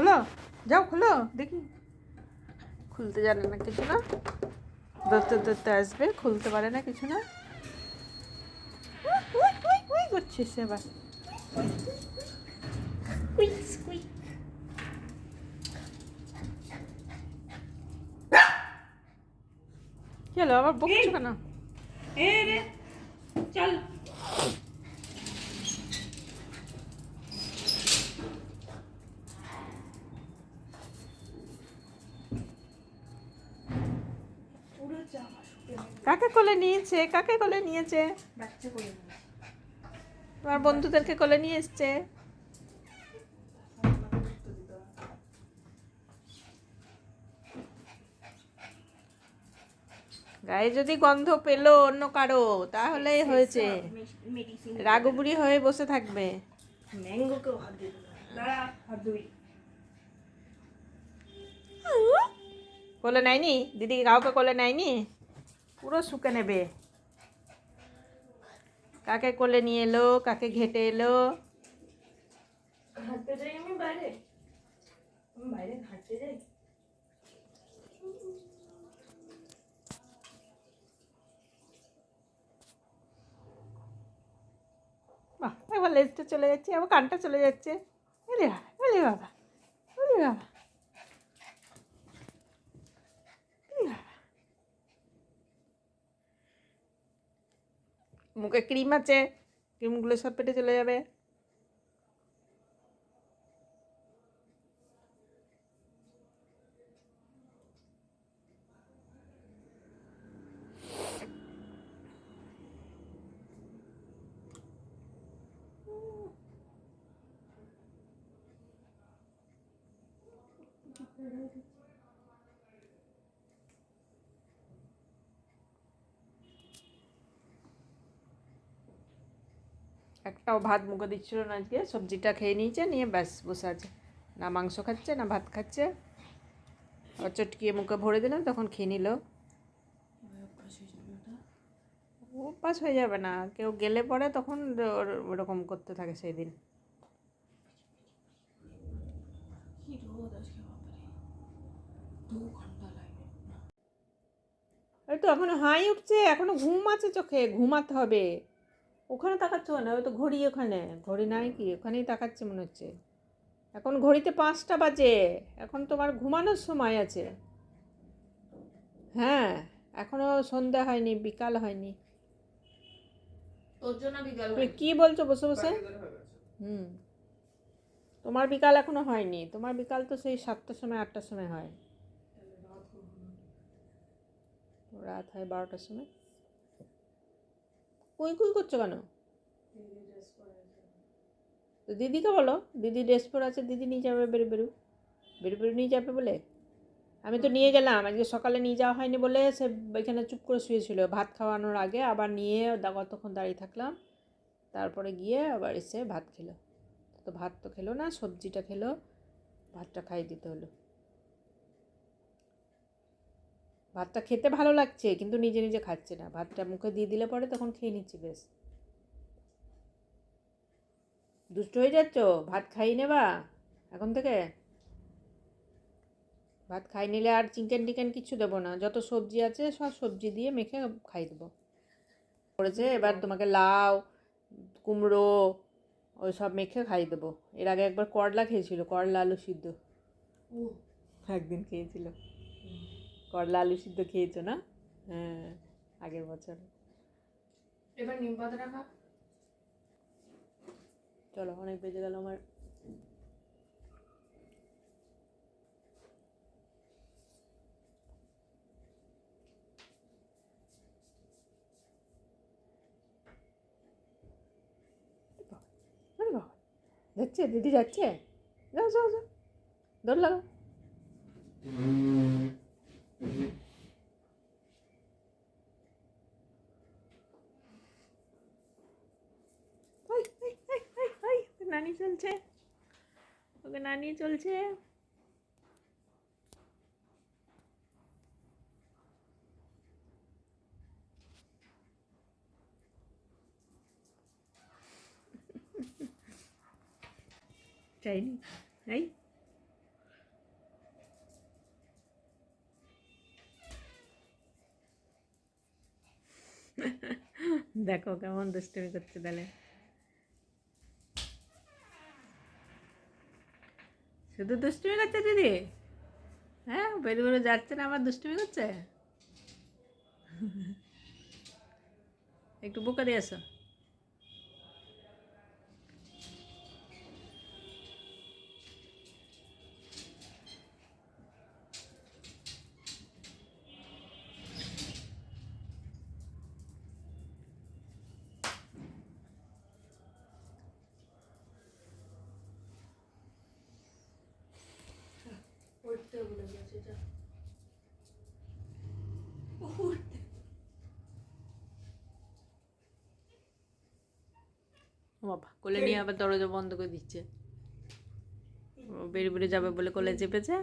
খোলো যাও খোলো দেখি খুলতে জানে না কিছু না ধরতে ধরতে আসবে খুলতে পারে না কিছু না করছিস এবার হলো আবার বকছো কেন এ রে চল কাকে কোলে নিয়েছে? কাকে কোলে নিয়েছে। তোমার বন্ধুদেরকে কোলে নিয়ে এসছে। গায়ে যদি গন্ধ পেল অন্য কারও তাহলেই হয়েছে। রাগবুড়ি হয়ে বসে থাকবে। ম্যাঙ্গোকেও হাত দিয়ে হাত ধুই কোলে নেয়নি? দিদি কাউকে কোলে নেয়নি? পুরো শুকে নেবে। কাকে কোলে নিয়ে এলো কাকে ঘেটে এলো? হাঁটতে যাই আমি বাইরে? আমি বাইরে হাঁটতে যাই? বাহ একবার লেজটা চলে যাচ্ছে আবার কানটা চলে যাচ্ছে। বাবা বাবা বাবা বলি বাবা। মুখে ক্রিম আছে ক্রিমগুলো সব পেটে চলে যাবে একটাও ভাত মুখে দিচ্ছিল না আজকে সবজিটা খেয়ে নিয়েছে নিয়ে ব্যাস বসে আছে। না মাংস খাচ্ছে না ভাত খাচ্ছে। চটকিয়ে মুখে ভরে দিলাম তখন খেয়ে নিল। অভ্যাস হয়ে যাবে না কেউ গেলে পরে তখন ওর ওরকম করতে থাকে সেই দিন তো এখনও হাই উঠছে এখনও ঘুম আছে চোখে ঘুমাতে হবে। ওখানে তাকাচ্ছ না ওই তো ঘড়ি ওখানে। ঘড়ি নাই কি? ওখানেই তাকাচ্ছে মনে হচ্ছে। এখন ঘড়িতে পাঁচটা বাজে। এখন তোমার ঘুমানোর সময় আছে। হ্যাঁ এখনও সন্ধ্যা হয়নি বিকাল হয়নি। তোর জন্য বিকাল তুমি কি বলছো বসে বসে? হুম। তোমার বিকাল এখনও হয়নি। তোমার বিকাল তো সেই সাতটার সময় আটটার সময় হয়। রাত হয় বারোটার সময়। কুই কুই করছ কেন? তো দিদিকে বলো, দিদি ড্রেস পরে আছে, দিদি নিয়ে যাবে বেরু বেরু। বেরু বেরু নিয়ে যাবে বলে? আমি তো নিয়ে গেলাম, আজকে সকালে নিয়ে যাওয়া হয়নি বলে সে এখানে চুপ করে শুয়েছিল। ভাত খাওয়ানোর আগে আবার নিয়ে কতক্ষণ দাঁড়িয়ে থাকলাম, তারপরে গিয়ে আবার এসে ভাত খেলো। তো ভাত তো খেলো না, সবজিটা খেলো, ভাতটা খাইয়ে দিতে হলো। ভাতটা খেতে ভালো লাগছে কিন্তু নিজে নিজে খাচ্ছে না। ভাতটা মুখে দিয়ে দিলে পরে তখন খেয়ে নিচ্ছি বেশ। দুষ্ট হয়ে যাচ্ছ? ভাত খাই নেবা এখন থেকে? ভাত খাই নিলে আর চিকেন টিকেন কিছু দেবো না। যত সবজি আছে সব সবজি দিয়ে মেখে খাই দেবো। করেছে এবার তোমাকে লাউ কুমড়ো ওই সব মেখে খাই দেবো। এর আগে একবার করলা খেয়েছিল করলা আলু সিদ্ধ। একদিন খেয়েছিল। করলা আলু সিদ্ধ খেয়েছো না? হ্যাঁ আগের বছর। এবার নিম পাতা রাখা চলো অনেক বেজে গেল আমার। আরে বাবা যাচ্ছে দিদি যাচ্ছে? যাও যাও যাও। দৌড় লাগো। ওই, ওই, ওই, ওই, ওই, ওকে নানি চলছে ওকে নানি চলছে চাইনি এই দেখো কেমন দুষ্টুমি করছে তাহলে। শুধু দুষ্টুমি করছে দিদি? হ্যাঁ বেরো বেরু যাচ্ছে না আমার দুষ্টুমি করছে? একটু বোকা দিয়ে আসো। বাবা। কোলে নিয়ে আবার দরজা বন্ধ করে দিচ্ছে। বেরিয়ে বেরিয়ে যাবে বলে কোলে চেপেছে?